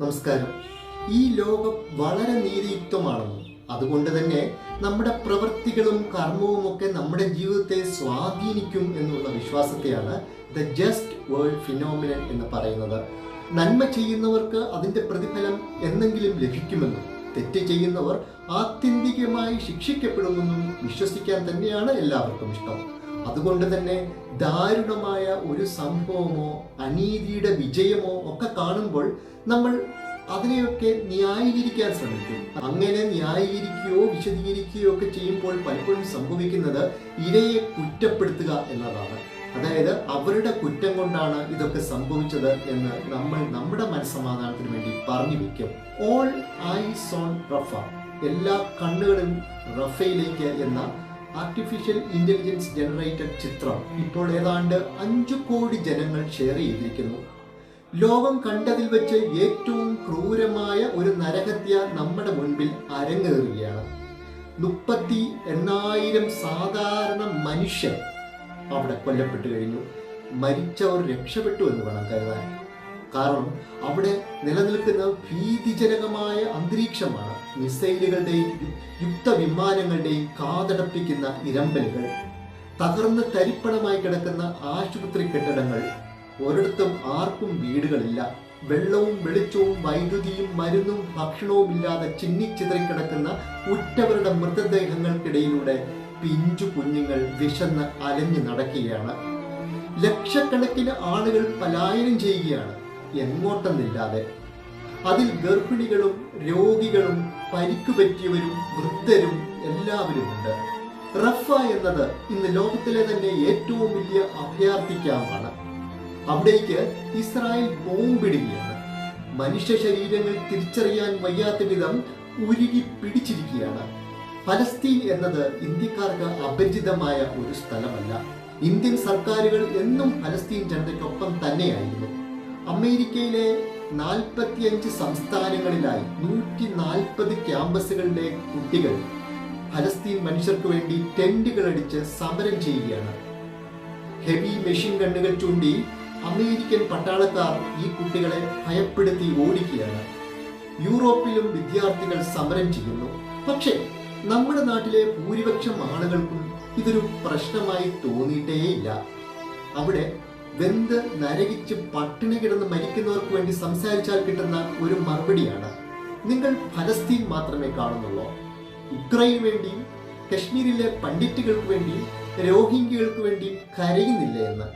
നമസ്കാരം. ഈ ലോകം വളരെ നീതിയുക്തമാണെന്നും അതുകൊണ്ട് തന്നെ നമ്മുടെ പ്രവൃത്തികളും കർമ്മവും ഒക്കെ നമ്മുടെ ജീവിതത്തെ സ്വാധീനിക്കും എന്നുള്ള വിശ്വാസത്തെയാണ് ദ ജസ്റ്റ് വേൾഡ് ഫിനോമിനൻ എന്ന് പറയുന്നത്. നന്മ ചെയ്യുന്നവർക്ക് അതിന്റെ പ്രതിഫലം എന്നെങ്കിലും ലഭിക്കുമെന്നും തെറ്റ് ചെയ്യുന്നവർ ആത്യന്തികമായി ശിക്ഷിക്കപ്പെടുമെന്നും വിശ്വസിക്കാൻ തന്നെയാണ് എല്ലാവർക്കും ഇഷ്ടം. അതുകൊണ്ട് തന്നെ ദാരുണമായ ഒരു സംഭവമോ അനീതിയുടെ വിജയമോ ഒക്കെ കാണുമ്പോൾ നമ്മൾ അതിനെയൊക്കെ ന്യായീകരിക്കാൻ ശ്രമിക്കും. അങ്ങനെ ന്യായീകരിക്കുകയോ വിശദീകരിക്കുകയോ ഒക്കെ ചെയ്യുമ്പോൾ പലപ്പോഴും സംഭവിക്കുന്നത് ഇരയെ കുറ്റപ്പെടുത്തുക എന്നതാണ്. അതായത് അവരുടെ കുറ്റം കൊണ്ടാണ് ഇതൊക്കെ സംഭവിച്ചത് എന്ന് നമ്മൾ നമ്മുടെ മനസ്സമാധാനത്തിന് വേണ്ടി പറഞ്ഞു വയ്ക്കും ഓൾ ഐസ് ഓൺ റഫ എല്ലാ കണ്ണുകളും റഫയിലേക്ക് എന്ന ആർട്ടിഫിഷ്യൽ ഇന്റലിജൻസ് ജനറേറ്റഡ് ചിത്രം. ഇപ്പോൾ ഏതാണ്ട് അഞ്ചു കോടി ജനങ്ങൾ ഷെയർ ചെയ്തിരിക്കുന്നു. ലോകം കണ്ടതിൽ വെച്ച് ഏറ്റവും ക്രൂരമായ ഒരു നരഹത്യ നമ്മുടെ മുൻപിൽ അരങ്ങേറുകയാണ്. മുപ്പത്തി എണ്ണായിരം സാധാരണ മനുഷ്യർ അവിടെ കൊല്ലപ്പെട്ടു കഴിഞ്ഞു. മരിച്ചവർ രക്ഷപ്പെട്ടു എന്ന് വേണം കരുതാൻ. കാരണം അവിടെ നിലനിൽക്കുന്ന ഭീതിജനകമായ അന്തരീക്ഷമാണ് മിസൈലുകളുടെയും യുദ്ധവിമാനങ്ങളുടെയും കാതടപ്പിക്കുന്ന ഇരമ്പലുകൾ. തകർന്ന് തരിപ്പണമായി കിടക്കുന്ന ആശുപത്രി കെട്ടിടങ്ങൾ. ഒരിടത്തും ആർക്കും വീടുകളില്ല. വെള്ളവും വെളിച്ചവും വൈദ്യുതിയും മരുന്നും ഭക്ഷണവും ഇല്ലാതെ ചിന്നിച്ചിതറിക്കിടക്കുന്ന ഉറ്റവരുടെ മൃതദേഹങ്ങൾക്കിടയിലൂടെ പിഞ്ചു കുഞ്ഞുങ്ങൾ വിശന്ന് അലഞ്ഞു നടക്കുകയാണ്. ലക്ഷക്കണക്കിന് ആളുകൾ പലായനം ചെയ്യുകയാണ്. എങ്ങോട്ടെന്നില്ലാതെ. അതിൽ ഗർഭിണികളും രോഗികളും പരിക്കു പറ്റിയവരും വൃദ്ധരും എല്ലാവരുമുണ്ട്. റഫ എന്നത് ഇന്ന് ലോകത്തിലെ തന്നെ ഏറ്റവും വലിയ അഭയാർത്ഥിക്കാമാണ്. അവിടേക്ക് ഇസ്രായേൽ ബോംബിടുകയാണ്. മനുഷ്യ ശരീരങ്ങൾ തിരിച്ചറിയാൻ വയ്യാത്ത വിധം ഉരുകി പിടിച്ചിരിക്കുകയാണ്. ഫലസ്തീൻ എന്നത് ഇന്ത്യക്കാർക്ക് അപരിചിതമായ ഒരു സ്ഥലമല്ല. ഇന്ത്യൻ സർക്കാരുകൾ എന്നും ഫലസ്തീൻ ജനതയ്ക്കൊപ്പം തന്നെയായിരുന്നു. അമേരിക്കയിലെ നാൽപ്പത്തിയഞ്ച് സംസ്ഥാനങ്ങളിലായി നൂറ്റി നാൽപ്പത് ക്യാമ്പസുകളിലെ കുട്ടികൾ ഫലസ്തീൻ മനുഷ്യർക്ക് വേണ്ടി ടെന്റുകൾ അടിച്ച് സമരം ചെയ്യുകയാണ്. ഹെവി മെഷീൻ ഗണ്ണുകൾ ചൂണ്ടി അമേരിക്കൻ പട്ടാളക്കാർ ഈ കുട്ടികളെ ഭയപ്പെടുത്തി ഓടിക്കുകയാണ്. യൂറോപ്പിലും വിദ്യാർത്ഥികൾ സമരം ചെയ്യുന്നു. പക്ഷേ നമ്മുടെ നാട്ടിലെ ഭൂരിപക്ഷം ആളുകൾക്കും ഇതൊരു പ്രശ്നമായി തോന്നിയിട്ടേയില്ല. അവിടെ വെന്ത് നരകിച്ച് പട്ടിണി കിടന്ന് മരിക്കുന്നവർക്ക് വേണ്ടി സംസാരിച്ചാൽ കിട്ടുന്ന ഒരു മറുപടിയാണ് നിങ്ങൾ ഫലസ്തീൻ മാത്രമേ കാണുന്നുള്ളൂ. ഉക്രൈന് വേണ്ടിയും കശ്മീരിലെ പണ്ഡിറ്റുകൾക്ക് വേണ്ടിയും രോഹിംഗ്യകൾക്ക് വേണ്ടിയും കരയുന്നില്ല എന്ന്.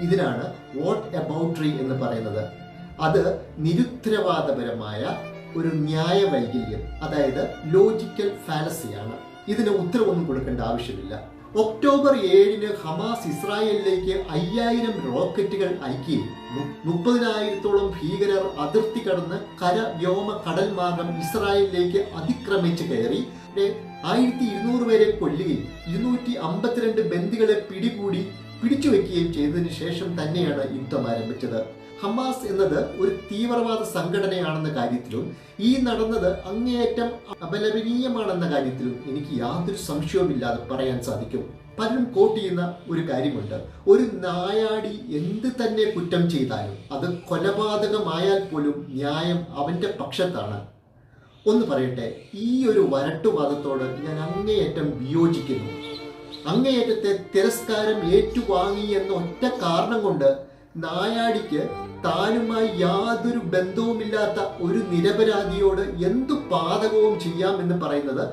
ഇതിനാണ് വാട്ട് അബൌട്ട്രി എന്ന് പറയുന്നത്. അത് നിരുത്തരവാദപരമായ ഒരു ന്യായ വൈകല്യം അതായത് ലോജിക്കൽ ഫാലസിയാണ് ഇതിന് ഉത്തരവൊന്നും കൊടുക്കേണ്ട ആവശ്യമില്ല. ഒക്ടോബർ ഏഴിന് ഹമാസ് ഇസ്രായേലിലേക്ക് അയ്യായിരം റോക്കറ്റുകൾ അയക്കി. മുപ്പതിനായിരത്തോളം ഭീകരർ അതിർത്തി കടന്ന് കര വ്യോമ കടൽ മാർഗം ഇസ്രായേലിലേക്ക് അതിക്രമിച്ച് കയറി. ആയിരത്തി ഇരുന്നൂറ് പേരെ കൊല്ലുകയും ഇരുന്നൂറ്റി അമ്പത്തിരണ്ട് ബന്ദികളെ പിടികൂടി പിടിച്ചു വെക്കുകയും ചെയ്തതിനു ശേഷം തന്നെയാണ് യുദ്ധം ആരംഭിച്ചത്. ഹമാസ് എന്നത് ഒരു തീവ്രവാദ സംഘടനയാണെന്ന കാര്യത്തിലും ഈ നടന്നത് അങ്ങേയറ്റം അപലപനീയമാണെന്ന കാര്യത്തിലും എനിക്ക് യാതൊരു സംശയവുമില്ലാതെ പറയാൻ സാധിക്കും. പലരും കോട്ട് ചെയ്യുന്ന ഒരു കാര്യമുണ്ട്. ഒരു നായാടി എന്ത് തന്നെ കുറ്റം ചെയ്താലും അത് കൊലപാതകമായാൽ പോലും ന്യായം അവന്റെ പക്ഷത്താണ്. ഒന്ന് പറയട്ടെ ഈ ഒരു വരട്ടുവാദത്തോട് ഞാൻ അങ്ങേയറ്റം വിയോജിക്കുന്നു. അങ്ങേയറ്റത്തെ തിരസ്കാരം ഏറ്റുവാങ്ങി എന്ന ഒറ്റ കാരണം കൊണ്ട് നായാടിക്ക് താനുമായി യാതൊരു ബന്ധവുമില്ലാത്ത ഒരു നിരപരാധിയോട് എന്ത് പാതകവും ചെയ്യാം എന്ന് പറയുന്നത്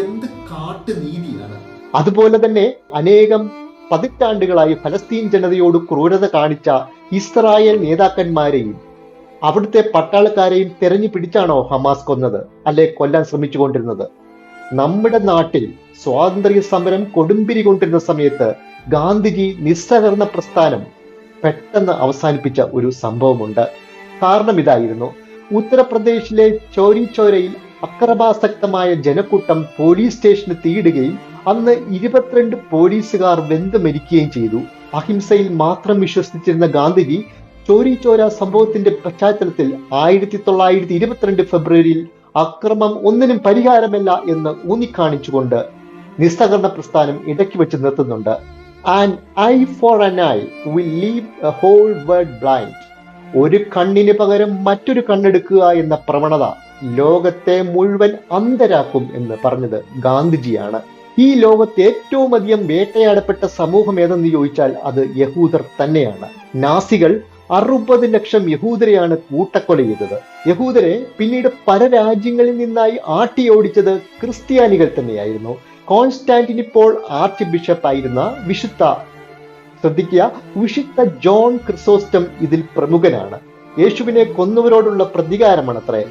എന്ത് കാട്ടുനീതിയാണ്? അതുപോലെ തന്നെ അനേകം പതിറ്റാണ്ടുകളായി ഫലസ്തീൻ ജനതയോട് ക്രൂരത കാണിച്ച ഇസ്രായേൽ നേതാക്കന്മാരെയും അവിടുത്തെ പട്ടാളക്കാരെയും തെരഞ്ഞു പിടിച്ചാണോ ഹമാസ് കൊന്നത് അല്ലെ കൊല്ലാൻ ശ്രമിച്ചുകൊണ്ടിരുന്നത്? നമ്മുടെ നാട്ടിൽ സ്വാതന്ത്ര്യ സമരം കൊടുമ്പിരി കൊണ്ടിരുന്ന സമയത്ത് ഗാന്ധിജി നിസ്സഹകരണ പ്രസ്ഥാനം പെട്ടെന്ന് അവസാനിപ്പിച്ച ഒരു സംഭവമുണ്ട്. കാരണം ഇതായിരുന്നു. ഉത്തർപ്രദേശിലെ ചോരി ചോരയിൽ അക്രമാസക്തമായ ജനക്കൂട്ടം പോലീസ് സ്റ്റേഷന് തീയിടുകയും അന്ന് ഇരുപത്തിരണ്ട് പോലീസുകാർ വെന്ത് മരിക്കുകയും ചെയ്തു. അഹിംസയിൽ മാത്രം വിശ്വസിച്ചിരുന്ന ഗാന്ധിജി ചോരി ചോര സംഭവത്തിന്റെ പശ്ചാത്തലത്തിൽ ആയിരത്തി തൊള്ളായിരത്തി ഇരുപത്തിരണ്ട് ഫെബ്രുവരിയിൽ അക്രമം ഒന്നിനും പരിഹാരമല്ല എന്ന് ഊന്നിക്കാണിച്ചുകൊണ്ട് നിസ്സഹകരണ പ്രസ്ഥാനം ഇടയ്ക്ക് വെച്ച് നിർത്തുന്നുണ്ട്. And eye for an eye will leave a whole world blind ഒരു കണ്ണിന് പകരം മറ്റൊരു കണ്ണെടുക്കുക എന്ന പ്രവണത ലോകത്തെ മുഴുവൻ അന്ധരാക്കും എന്ന് പറഞ്ഞത് ഗാന്ധിജിയാണ്. ഈ ലോകത്തെ ഏറ്റവും അധികം വേട്ടയാടപ്പെട്ട സമൂഹം ഏതെന്ന് ചോദിച്ചാൽ അത് യഹൂദർ തന്നെയാണ്. നാസികൾ അറുപത് ലക്ഷം യഹൂദരെയാണ് കൂട്ടക്കൊല ചെയ്തത്. യഹൂദരെ പിന്നീട് പല രാജ്യങ്ങളിൽ നിന്നായി ആട്ടിയോടിച്ചത് ക്രിസ്ത്യാനികൾ തന്നെയായിരുന്നു. കോൺസ്റ്റാന്റിനിപ്പോൾ ആർച്ച് ബിഷപ്പ് ആയിരുന്ന വിശുദ്ധ ശ്രദ്ധിക്കുക വിശുദ്ധ ജോൺ ക്രിസോസ്റ്റം ഇതിൽ പ്രമുഖനാണ്. യേശുവിനെ കൊന്നവരോടുള്ള പ്രതികാരമാണ് അത്രേ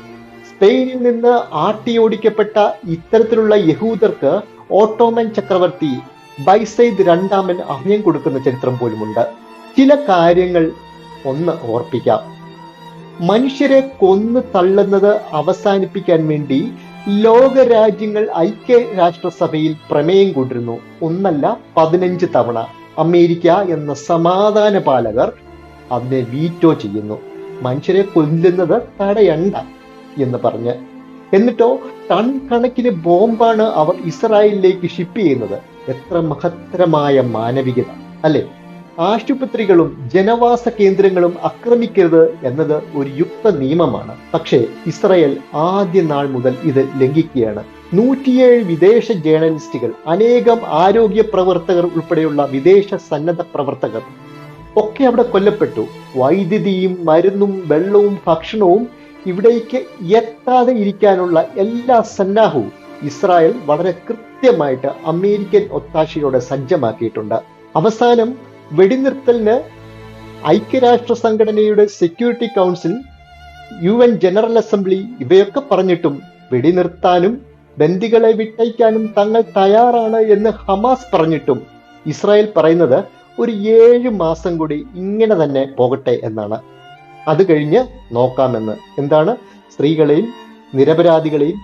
സ്പെയിനിൽ നിന്ന് ആട്ടിയോടിക്കപ്പെട്ട ഇത്തരത്തിലുള്ള യഹൂദർക്ക് ഓട്ടോമൻ ചക്രവർത്തി ബൈസൈദ് രണ്ടാമൻ അഭയം കൊടുക്കുന്ന ചരിത്രം പോലുമുണ്ട്. ചില കാര്യങ്ങൾ ഒന്ന് ഓർപ്പിക്കാം. മനുഷ്യരെ കൊന്നു തള്ളുന്നത് അവസാനിപ്പിക്കാൻ വേണ്ടി ലോകരാജ്യങ്ങൾ ഐക്യരാഷ്ട്രസഭയിൽ പ്രമേയം കൊണ്ടിരുന്നു ഒന്നല്ല പതിനഞ്ച് തവണ. അമേരിക്ക എന്ന സമാധാന പാലകർ അതിനെ വീറ്റോ ചെയ്യുന്നു. മനുഷ്യരെ കൊല്ലുന്നത് തടയണ്ട എന്ന് പറഞ്ഞ്. എന്നിട്ടോ ടൺ കണക്കിന് ബോംബാണ് അവർ ഇസ്രായേലിലേക്ക് ഷിപ്പ് ചെയ്യുന്നത്. എത്ര മഹത്തരമായ മാനവികത അല്ലെ? ആശുപത്രികളും ജനവാസ കേന്ദ്രങ്ങളും ആക്രമിക്കരുത് എന്നത് ഒരു യുക്ത നിയമമാണ്. പക്ഷേ ഇസ്രയേൽ ആദ്യ നാൾ മുതൽ ഇത് ലംഘിക്കുകയാണ്. നൂറ്റിയേഴ് വിദേശ ജേർണലിസ്റ്റുകൾ അനേകം ആരോഗ്യ പ്രവർത്തകർ ഉൾപ്പെടെയുള്ള വിദേശ സന്നദ്ധ പ്രവർത്തകർ ഒക്കെ അവിടെ കൊല്ലപ്പെട്ടു. വൈദ്യുതിയും മരുന്നും വെള്ളവും ഭക്ഷണവും ഇവിടേക്ക് എത്താതെ ഇരിക്കാനുള്ള എല്ലാ സന്നാഹവും ഇസ്രായേൽ വളരെ കൃത്യമായിട്ട് അമേരിക്കൻ ഒത്താശയോടെ സജ്ജമാക്കിയിട്ടുണ്ട്. അവസാനം വെടിനിർത്തലിന് ഐക്യരാഷ്ട്ര സംഘടനയുടെ security council U N general assembly ഇവയൊക്കെ പറഞ്ഞിട്ടും വെടിനിർത്താനും ബന്ദികളെ വിട്ടയക്കാനും തങ്ങൾ തയ്യാറാണ് എന്ന് ഹമാസ് പറഞ്ഞിട്ടും ഇസ്രായേൽ പറയുന്നത് ഒരു ഏഴ് മാസം കൂടി ഇങ്ങനെ തന്നെ പോകട്ടെ എന്നാണ്. അത് കഴിഞ്ഞ് നോക്കാമെന്ന്. എന്താണ്? സ്ത്രീകളെയും നിരപരാധികളെയും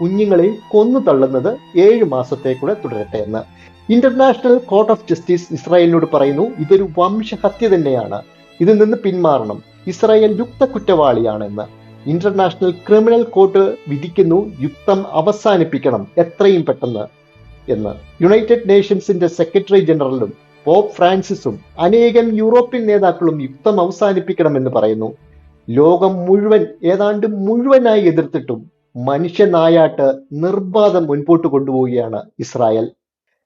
കുഞ്ഞുങ്ങളെയും കൊന്നു തള്ളുന്നത് ഏഴ് മാസത്തേക്കൂടെ തുടരട്ടെ എന്ന്. ഇന്റർനാഷണൽ കോർട്ട് ഓഫ് ജസ്റ്റിസ് ഇസ്രായേലിനോട് പറയുന്നു ഇതൊരു വംശഹത്യ തന്നെയാണ്. ഇതിൽ നിന്ന് പിന്മാറണം. ഇസ്രായേൽ യുക്ത കുറ്റവാളിയാണെന്ന് ഇന്റർനാഷണൽ ക്രിമിനൽ കോർട്ട് വിധിക്കുന്നു യുക്തം അവസാനിപ്പിക്കണം. എത്രയും പെട്ടെന്ന്. എന്ന്. യുണൈറ്റഡ് നേഷൻസിന്റെ സെക്രട്ടറി ജനറലും പോപ്പ് ഫ്രാൻസിസും അനേകം യൂറോപ്യൻ നേതാക്കളും യുദ്ധം അവസാനിപ്പിക്കണമെന്ന് പറയുന്നു. ലോകം മുഴുവൻ ഏതാണ്ട് മുഴുവനായി എതിർത്തിട്ടും മനുഷ്യനായാട്ട് നിർബാധം മുൻപോട്ട് കൊണ്ടുപോവുകയാണ് ഇസ്രായേൽ.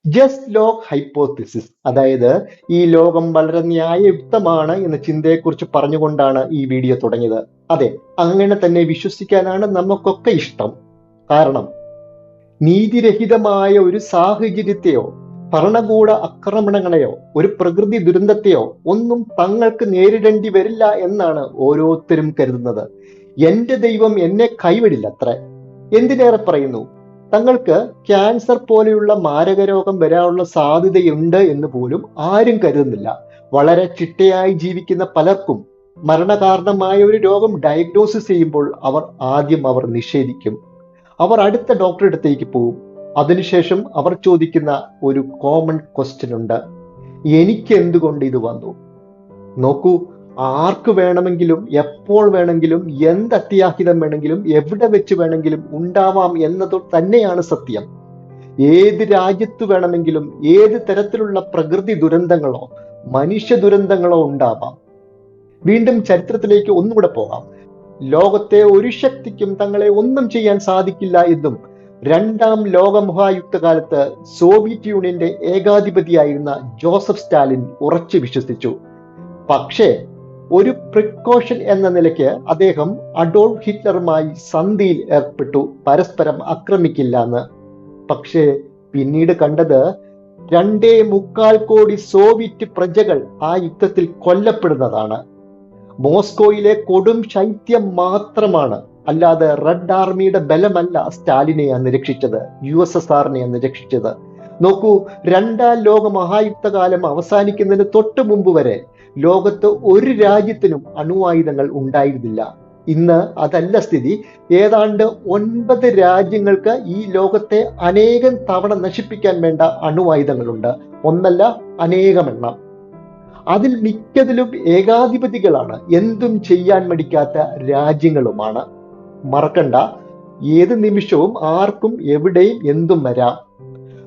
ജസ്റ്റ് ലോക്ക് ഹൈപ്പോത്തിസിസ് അതായത് ഈ ലോകം വളരെ ന്യായയുക്തമാണ് എന്ന ചിന്തയെക്കുറിച്ച് പറഞ്ഞുകൊണ്ടാണ് ഈ വീഡിയോ തുടങ്ങിയത്. അതെ അങ്ങനെ തന്നെ വിശ്വസിക്കാനാണ് നമുക്കൊക്കെ ഇഷ്ടം. കാരണം നീതിരഹിതമായ ഒരു സാഹചര്യത്തെയോ ഭരണകൂട ആക്രമണങ്ങളെയോ ഒരു പ്രകൃതി ദുരന്തത്തെയോ ഒന്നും തങ്ങൾക്ക് നേരിടേണ്ടി വരില്ല എന്നാണ് ഓരോരുത്തരും കരുതുന്നത്. എന്റെ ദൈവം എന്നെ കൈവിടില്ല അത്ര എന്തിനേറെ പറയുന്നു? തങ്ങൾക്ക് ക്യാൻസർ പോലെയുള്ള മാരകരോഗം വരാനുള്ള സാധ്യതയുണ്ട് എന്ന് പോലും ആരും കരുതുന്നില്ല. വളരെ ചിട്ടയായി ജീവിക്കുന്ന പലർക്കും മരണകാരണമായ ഒരു രോഗം ഡയഗ്നോസിസ് ചെയ്യുമ്പോൾ അവർ ആദ്യം അവർ നിഷേധിക്കും. അവർ അടുത്ത ഡോക്ടറെ അടുത്തേക്ക് പോകും അതിനുശേഷം അവർ ചോദിക്കുന്ന ഒരു കോമൺ ക്വസ്റ്റ്യൻ ഉണ്ട്. എനിക്ക് എന്തുകൊണ്ട് ഇത് വന്നു? നോക്കൂ ആർക്ക് വേണമെങ്കിലും എപ്പോൾ വേണമെങ്കിലും എന്ത് അത്യാഹിതം വേണമെങ്കിലും എവിടെ വെച്ച് വേണമെങ്കിലും ഉണ്ടാവാം എന്നത് തന്നെയാണ് സത്യം. ഏത് രാജ്യത്ത് വേണമെങ്കിലും ഏത് തരത്തിലുള്ള പ്രകൃതി ദുരന്തങ്ങളോ മനുഷ്യ ദുരന്തങ്ങളോ ഉണ്ടാവാം. വീണ്ടും ചരിത്രത്തിലേക്ക് ഒന്നുകൂടെ പോകാം. ലോകത്തെ ഒരു ശക്തിക്കും തങ്ങളെ ഒന്നും ചെയ്യാൻ സാധിക്കില്ല എന്നും രണ്ടാം ലോകമഹായുദ്ധകാലത്ത് സോവിയറ്റ് യൂണിയന്റെ ഏകാധിപതിയായിരുന്ന ജോസഫ് സ്റ്റാലിൻ ഉറച്ചു വിശ്വസിച്ചു. പക്ഷേ ഒരു പ്രിക്കോഷൻ എന്ന നിലയ്ക്ക് അദ്ദേഹം അഡോൾഫ് ഹിറ്റ്ലറുമായി സന്ധിയിൽ ഏർപ്പെട്ടു. പരസ്പരം ആക്രമിക്കില്ല എന്ന് പക്ഷേ പിന്നീട് കണ്ടത് രണ്ടേ മുക്കാൽ കോടി സോവിയറ്റ് പ്രജകൾ ആ യുദ്ധത്തിൽ കൊല്ലപ്പെടുന്നതാണ്. മോസ്കോയിലെ കൊടും ശൈത്യം മാത്രമാണ് അല്ലാതെ റെഡ് ആർമിയുടെ ബലമല്ല സ്റ്റാലിനെ അന്ന് രക്ഷിച്ചത് യു എസ് എസ് ആറിനെ അന്ന് രക്ഷിച്ചത് നോക്കൂ രണ്ടാം ലോക മഹായുദ്ധകാലം അവസാനിക്കുന്നതിന് തൊട്ട് മുമ്പ് വരെ ലോകത്ത് ഒരു രാജ്യത്തിനും അണുവായുധങ്ങൾ ഉണ്ടായിരുന്നില്ല. ഇന്ന് അതല്ല സ്ഥിതി. ഏതാണ്ട് ഒൻപത് രാജ്യങ്ങൾക്ക് ഈ ലോകത്തെ അനേകം തവണ നശിപ്പിക്കാൻ വേണ്ട അണുവായുധങ്ങളുണ്ട്. ഒന്നല്ല അനേകമെണ്ണം. അതിൽ മിക്കതിലും ഏകാധിപതികളാണ്. എന്തും ചെയ്യാൻ മടിക്കാത്ത രാജ്യങ്ങളുമാണ്. മറക്കണ്ട. ഏത് നിമിഷവും ആർക്കും എവിടെയും എന്തും വരാം.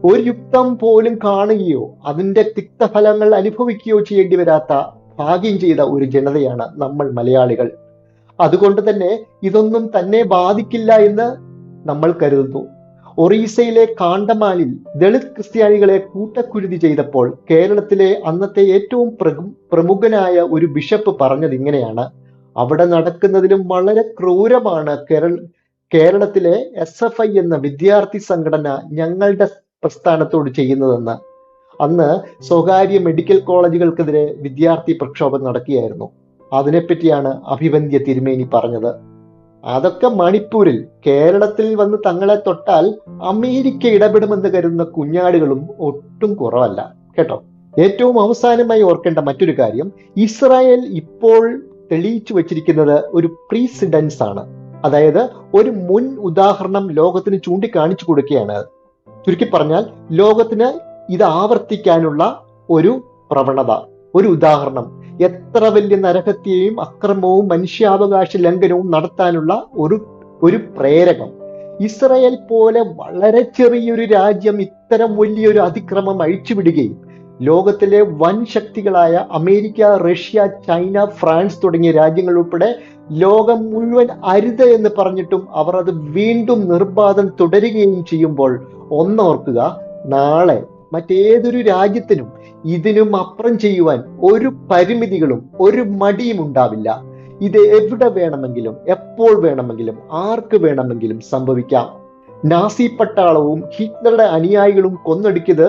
ഒരു യുക്തം പോലും കാണുകയോ അതിന്റെ തിക്തഫലങ്ങൾ അനുഭവിക്കുകയോ ചെയ്യേണ്ടി വരാത്ത ഭാഗ്യം ചെയ്ത ഒരു ജനതയാണ് നമ്മൾ മലയാളികൾ. അതുകൊണ്ട് തന്നെ ഇതൊന്നും തന്നെ ബാധിക്കില്ല എന്ന് നമ്മൾ കരുതുന്നു. ഒറീസയിലെ കാണ്ടമാലിൽ ദളിത് ക്രിസ്ത്യാനികളെ കൂട്ടക്കുരുതി ചെയ്തപ്പോൾ കേരളത്തിലെ അന്നത്തെ ഏറ്റവും പ്രമുഖനായ ഒരു ബിഷപ്പ് പറഞ്ഞത് ഇങ്ങനെയാണ്. അവിടെ നടക്കുന്നതിലും വളരെ ക്രൂരമാണ് കേരള കേരളത്തിലെ എസ് എഫ് ഐ എന്ന വിദ്യാർത്ഥി സംഘടന ഞങ്ങളുടെ പ്രസ്ഥാനത്തോട് ചെയ്യുന്നതെന്ന് അന്ന് സ്വകാര്യ മെഡിക്കൽ കോളേജുകൾക്കെതിരെ വിദ്യാർത്ഥി പ്രക്ഷോഭം നടക്കുകയായിരുന്നു. അതിനെപ്പറ്റിയാണ് അഭിവന്ദ്യ തിരുമേനി പറഞ്ഞത്. അതൊക്കെ മണിപ്പൂരിൽ കേരളത്തിൽ വന്ന് തങ്ങളെ തൊട്ടാൽ അമേരിക്ക ഇടപെടുമെന്ന് കരുതുന്ന കുഞ്ഞാടുകളും ഒട്ടും കുറവല്ല. കേട്ടോ? ഏറ്റവും അവസാനമായി ഓർക്കേണ്ട മറ്റൊരു കാര്യം ഇസ്രായേൽ ഇപ്പോൾ തെളിയിച്ചു വച്ചിരിക്കുന്നത് ഒരു പ്രീസിഡൻസ് ആണ്. അതായത് ഒരു മുൻ ഉദാഹരണം ലോകത്തിന് ചൂണ്ടിക്കാണിച്ചു കൊടുക്കുകയാണ്. ചുരുക്കി പറഞ്ഞാൽ ലോകത്തിന് ഇത് ആവർത്തിക്കാനുള്ള ഒരു പ്രവണത ഒരു ഉദാഹരണം. എത്ര വലിയ നരഹത്യയും അക്രമവും മനുഷ്യാവകാശ ലംഘനവും നടത്താനുള്ള ഒരു ഒരു പ്രേരകം. ഇസ്രയേൽ പോലെ വളരെ ചെറിയൊരു രാജ്യം ഇത്തരം വലിയൊരു അതിക്രമം അഴിച്ചുവിടുകയും ലോകത്തിലെ വൻ ശക്തികളായ അമേരിക്ക റഷ്യ ചൈന ഫ്രാൻസ് തുടങ്ങിയ രാജ്യങ്ങൾ ഉൾപ്പെടെ ലോകം മുഴുവൻ അരുത് എന്ന് പറഞ്ഞിട്ടും അവർ അത് വീണ്ടും നിർബാധം തുടരുകയും ചെയ്യുമ്പോൾ ഒന്നോർക്കുക നാളെ മറ്റേതൊരു രാജ്യത്തിനും ഇതിനും അപ്പുറം ചെയ്യുവാൻ ഒരു പരിമിതികളും ഒരു മടിയും ഉണ്ടാവില്ല. ഇത് എവിടെ വേണമെങ്കിലും എപ്പോൾ വേണമെങ്കിലും ആർക്ക് വേണമെങ്കിലും സംഭവിക്കാം. നാസി പട്ടാളവും ഹിറ്റ്ലറുടെ അനുയായികളും കൊന്നൊടുക്കിയത്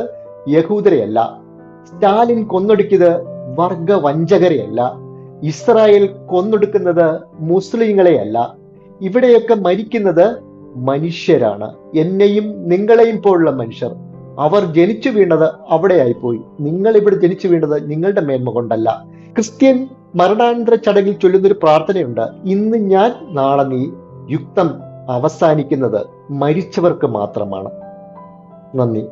യഹൂദരെയല്ല. സ്റ്റാലിൻ കൊന്നൊടുക്കിയത് വർഗ വഞ്ചകരെയല്ല ഇസ്രായേൽ കൊന്നൊടുക്കുന്നത് മുസ്ലിങ്ങളെയല്ല. ഇവിടെയൊക്കെ മരിക്കുന്നത് മനുഷ്യരാണ്. എന്നെയും നിങ്ങളെയും പോലുള്ള മനുഷ്യർ. അവർ ജനിച്ചു വീണത് അവിടെയായി പോയി നിങ്ങൾ ഇവിടെ ജനിച്ചു വീണത് നിങ്ങളുടെ മേന്മ കൊണ്ടല്ല. ക്രിസ്ത്യൻ മരണാനന്തര ചടങ്ങിൽ ചൊല്ലുന്നൊരു പ്രാർത്ഥനയുണ്ട്. ഇന്ന് ഞാൻ നാളെ നീ യുക്തം അവസാനിക്കുന്നത് മരിച്ചവർക്ക് മാത്രമാണ്. നന്ദി.